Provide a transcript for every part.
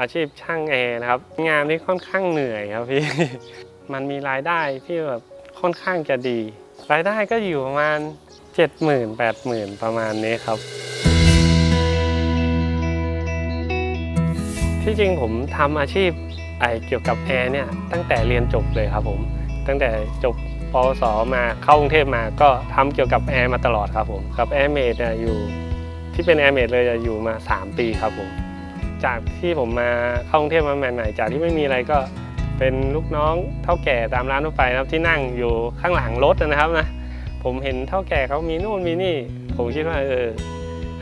อาชีพช่างแอร์นะครับ งานที่ค่อนข้างเหนื่อยครับพี่ มันมีรายได้ที่แบบค่อนข้างจะดี รายได้ก็อยู่ประมาณ 70,000 80,000 ประมาณนี้ครับ ที่จริงผมทำอาชีพไอเกี่ยวกับแอร์เนี่ยตั้งแต่เรียนจบเลยครับผม ตั้งแต่จบปวสมาเข้ากรุงเทพมาก็ทำเกี่ยวกับแอร์มาตลอดครับผม กับแอร์เมดอยู่ที่เป็นแอร์เมดเลยจะอยู่มา 3 ปีครับผม จากที่ผมมาเข้ากรุงเทพมาใหม่ๆ จากที่ไม่มีอะไรก็เป็นลูกน้องเท่าแก่ตามร้านทั่วไปนะครับที่นั่งอยู่ข้างหลังรถนะครับนะผมเห็นเท่าแก่เขามีนู่นมีนี่ ผมคิดว่าเออ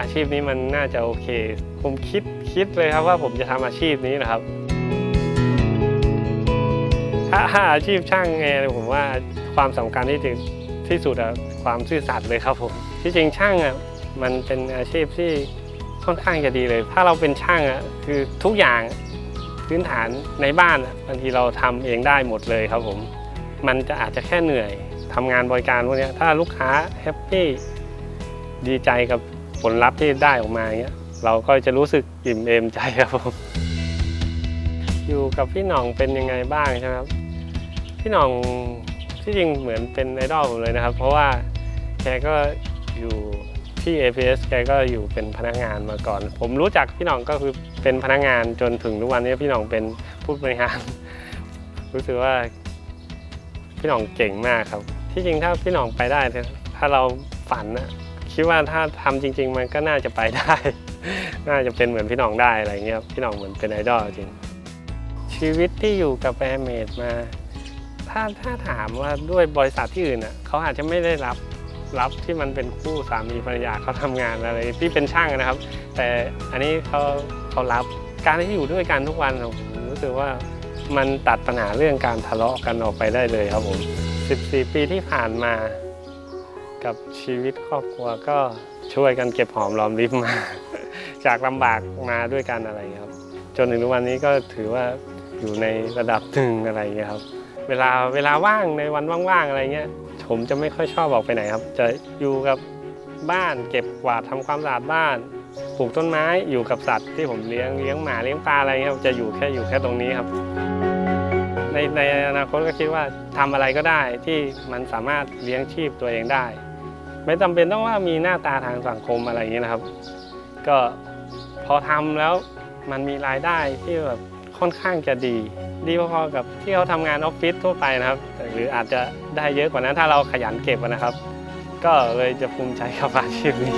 อาชีพนี้มันน่าจะโอเค ผมคิดคิดเลยครับว่าผมจะทำอาชีพนี้นะครับถ้าถ้าอาชีพช่างแอร์ผมว่าความสำคัญที่ที่ที่สุดอะความซื่อสัตย์เลยครับผมที่จริงช่างอะมันเป็นอาชีพที่ ค่อนข้างจะดีเลย ถ้าเราเป็นช่างอะคือทุกอย่างพื้นฐานในบ้านบางทีเราทำเองได้หมดเลยครับผม มันจะอาจจะแค่เหนื่อยทำงานบริการพวกนี้ถ้าลูกค้าแฮปปี้ดีใจกับผลลัพธ์ที่ได้ออกมาเงี้ยเราก็จะรู้สึกอิ่มเอมใจครับผมอยู่กับพี่หน่องเป็นยังไงบ้างใช่ไหมครับพี่หน่องที่จริงเหมือนเป็นไอดอลผมเลยนะครับ เพราะว่าแกก็อยู่ ที่ APS แกก็อยู่เป็นพนักงานมาก่อน ผมรู้จักพี่หน่องก็คือเป็นพนักงานจนถึงทุกวันนี้พี่หน่องเป็นผู้บริหาร รู้สึกว่าพี่หน่องเก่งมากครับ ที่จริงถ้าพี่หน่องไปได้ ถ้าเราฝันนะคิดว่าถ้าทำจริง ๆ มันก็น่าจะไปได้ น่าจะเป็นเหมือนพี่หน่องได้อะไรเงี้ยครับพี่หน่องเหมือนเป็นไอดอลจริง ชีวิตที่อยู่กับแอร์เมดมา ถ้าถ้าถามว่าด้วยบริษัทที่อื่นอะเขาอาจจะไม่ได้รับ รับที่มันเป็นคู่สามีภรรยาเขาทำงานอะไรที่เป็นช่างนะครับ แต่อันนี้เขาเขารับการที่อยู่ด้วยกันทุกวันผมรู้สึกว่ามันตัดปัญหาเรื่องการทะเลาะกันออกไปได้เลยครับผม 14 ปีที่ผ่านมา กับชีวิตครอบครัวก็ช่วยกันเก็บหอมรอมริบมา จากลำบากมาด้วยกันอะไรครับ จนถึงทุกวันนี้ก็ถือว่าอยู่ในระดับหนึ่งอะไรอย่างเงี้ยครับ เวลาเวลาว่างในวันว่างๆอะไรเงี้ย ผมจะไม่ค่อยชอบออกไปไหนครับ จะอยู่กับบ้านเก็บกวาดทำความสะอาดบ้านปลูกต้นไม้อยู่กับสัตว์ที่ผมเลี้ยงเลี้ยงหมาเลี้ยงปลาอะไรเงี้ยครับจะอยู่แค่อยู่แค่ตรงนี้ครับ ในในอนาคตก็คิดว่าทำอะไรก็ได้ที่มันสามารถเลี้ยงชีพตัวเองได้ ไม่จำเป็นต้องว่ามีหน้าตาทางสังคมอะไรอย่างเงี้ยนะครับ ก็พอทำแล้วมันมีรายได้ที่แบบค่อนข้างจะดี ดีพอๆกับที่เขาทำงานออฟฟิศทั่วไปนะครับ หรืออาจจะได้เยอะกว่านั้นถ้าเราขยันเก็บนะครับ ก็เลยจะภูมิใจกับอาชีพนี้